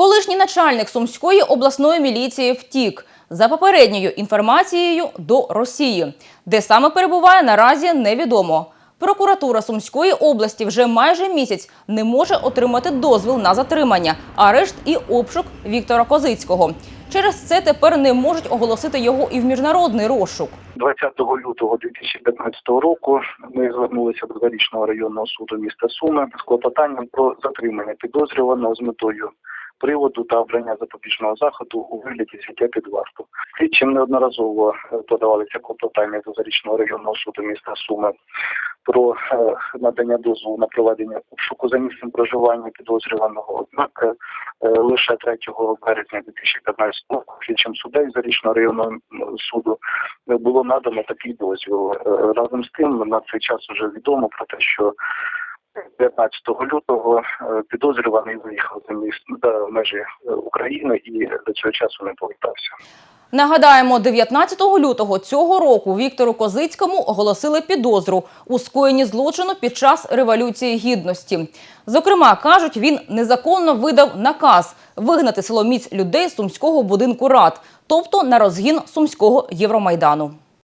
Колишній начальник Сумської обласної міліції втік за попередньою інформацією до Росії, де саме перебуває наразі невідомо. Прокуратура Сумської області вже майже місяць не може отримати дозвіл на затримання, арешт і обшук Віктора Козицького. Через це тепер не можуть оголосити його і в міжнародний розшук. 20 лютого 2015 року ми звернулися до Зарічного районного суду міста Суми з клопотанням про затримання підозрюваного з метою приводу та обрання запобіжного заходу у вигляді взяття під варту. Слідчим неодноразово е, подавалися клопотання до Зарічного районного суду міста Суми про е, надання дозволу на проведення обшуку за місцем проживання підозрюваного. Однак е, лише 3 березня 2015 року слідчим суддею Зарічного районного суду було надано такий дозвіл. Разом з тим на цей час вже відомо про те, що 15 лютого е, підозрюваний виїхав за міст межі е, України і до цього часу не повертався. Нагадаємо, 19 лютого цього року Віктору Козицькому оголосили підозру у скоєнні злочину під час революції гідності. Зокрема, кажуть, він незаконно видав наказ вигнати силоміць людей з сумського будинку рад, тобто на розгін сумського Євромайдану.